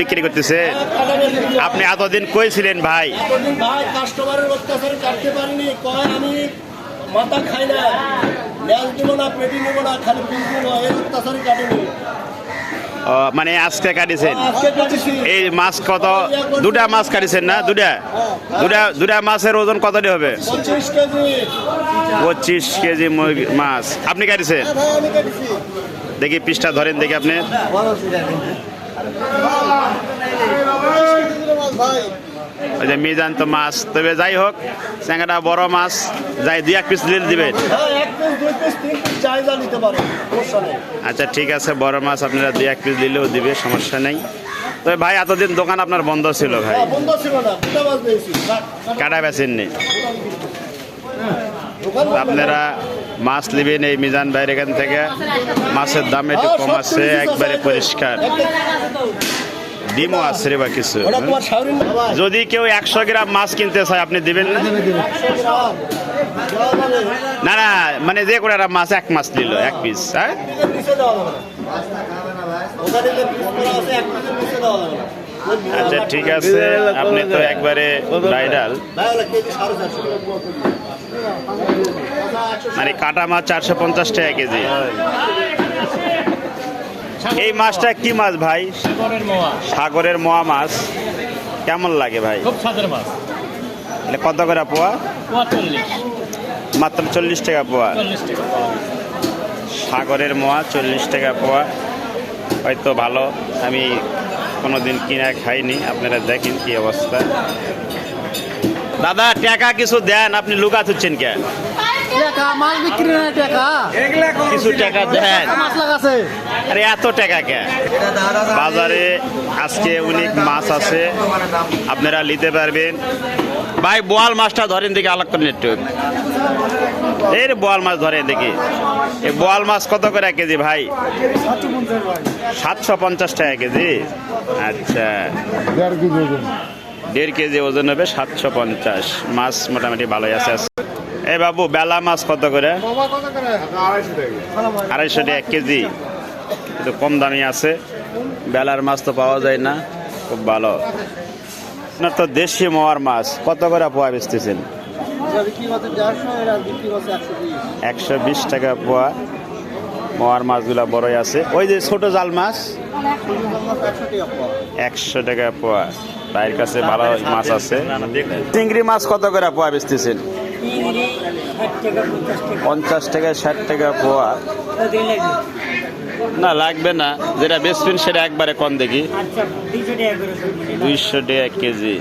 বিক্রি করতেছে। আপনি এতদিন কইছিলেন ভাই? ভাই কাস্টমারের অত্যাচারে কাটতে পারিনি। কয় আমি মাথা খাই না। ল্যাস দিব না পেটি নেব না খালি পিস নেব এর অত্যাচারে কাটিনি। ও, মানে আজকে কাটিছেন? এই মাছ কত? দুটা মাছ কাটিছেন না? দুটা? দুটা দুটা মাছের ওজন কতটি হবে? পঁচিশ কেজি। মাছ। আপনি কাটিছেন? হ্যাঁ দেখি পিসটা ধরেন দেখি আপনি। ওই যে মিজান তো মাছ। তবে যাই হোক, চ্যাংড়া বড় মাছ, যাই দুই এক পিস দিলে দিবেন। আচ্ছা ঠিক আছে, বড় মাছ আপনারা দুই এক পিস দিলেও দিবে, সমস্যা নেই। তবে ভাই, এতদিন দোকান আপনার বন্ধ ছিল ভাই? কাটা দোকান আপনারা মাছ নেবেন এই মিজান ভাইয়ের এখান থেকে। মাছের দাম একটু হ্যাঁ, কম আছে একবারে পরিষ্কার। ডিমও আছে বা কিছু। যদি কেউ একশো গ্রাম মাছ কিনতে চায় আপনি দিবেন না? না না মানে যে কোনো একটা মাছ এক মাছ নিল এক পিস হ্যাঁ? আচ্ছা ঠিক আছে। আপনি তো একবারে চারশো মানে কাটা মাছ চারশো পঞ্চাশ টাকা কেজি। এই মাছটা কি মাছ ভাই? সাগরের মোয়া। মাছ। কেমন লাগে ভাই? এটা কত করে পোয়া? মাত্র চল্লিশ টাকা পোয়া। সাগরের মোয়া চল্লিশ টাকা পোয়া। হয়তো ভালো। আমি কোনোদিন কিনা খাইনি। আপনারা দেখেন কি অবস্থা। দাদা, টাকা কিছু দেন, আপনি লুকা থুচ্ছেন কে? টাকা মাল বিক্রি না টাকা কিছু টাকা দেন। আরে এত টাকা কে? বাজারে আজকে অনেক মাছ আছে। আপনারা নিতে পারবেন। ভাই বোয়াল মাছটা ধরেন দেখি আলাপ করেন একটু। এই বোয়াল মাছ ধরেন দেখি। এই বোয়াল মাছ কত করে এক কেজি ভাই? সাতশো পঞ্চাশ টাকা কেজি। আচ্ছা। দেড় কেজি ওজন হবে সাতশো পঞ্চাশ। মাছ মোটামুটি ভালোই আছে। এই বাবু বেলা মাছ কত করে? আড়াইশো টাকা এক কেজি। কিন্তু কম দামি আছে। বেলার মাছ তো পাওয়া যায় না। খুব ভালো। আপনার তো দেশি মোয়ার মাছ। কত করে পোয়া বেচতেছেন? একশো বিশ। টাকা পোয়া মোয়ার মাছগুলো বড়ই আছে। ওই যে ছোট জাল মাছ? একশো টাকা পোয়া। ভাইয়ের কাছে ভালো মাছ আছে। চিংড়ি মাছ কত করে পোয়া বেচতেছেন? পঞ্চাশ টাকা ষাট টাকা পোয়া। না লাগবে না। যেটা বেচবেন সেটা একবারে কম দেখি। দুইশো টাকা কেজি।